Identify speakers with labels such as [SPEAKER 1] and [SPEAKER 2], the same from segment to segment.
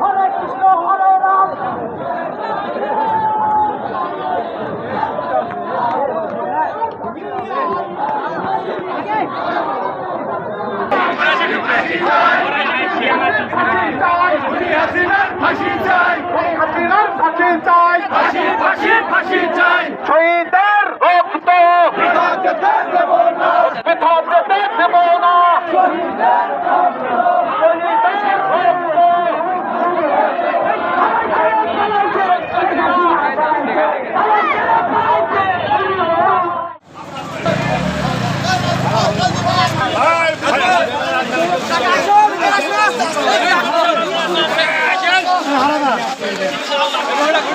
[SPEAKER 1] হরে কৃষ্ণ হরে রাম
[SPEAKER 2] ফাঁসি চাই ফাঁসি ফাঁসি ফাঁসি চাই শহীদের রক্ত বৃথা যেতে দেব না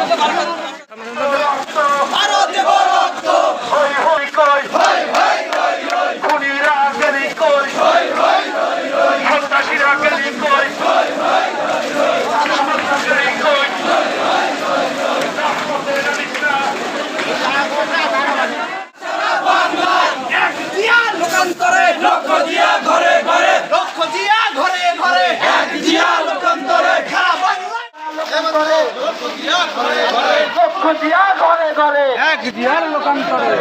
[SPEAKER 2] বৃথা
[SPEAKER 3] ঘরে
[SPEAKER 2] লক্ষ দিয়া ঘরে ঘরে।
[SPEAKER 3] এক দিয়ার লোকান্তরে।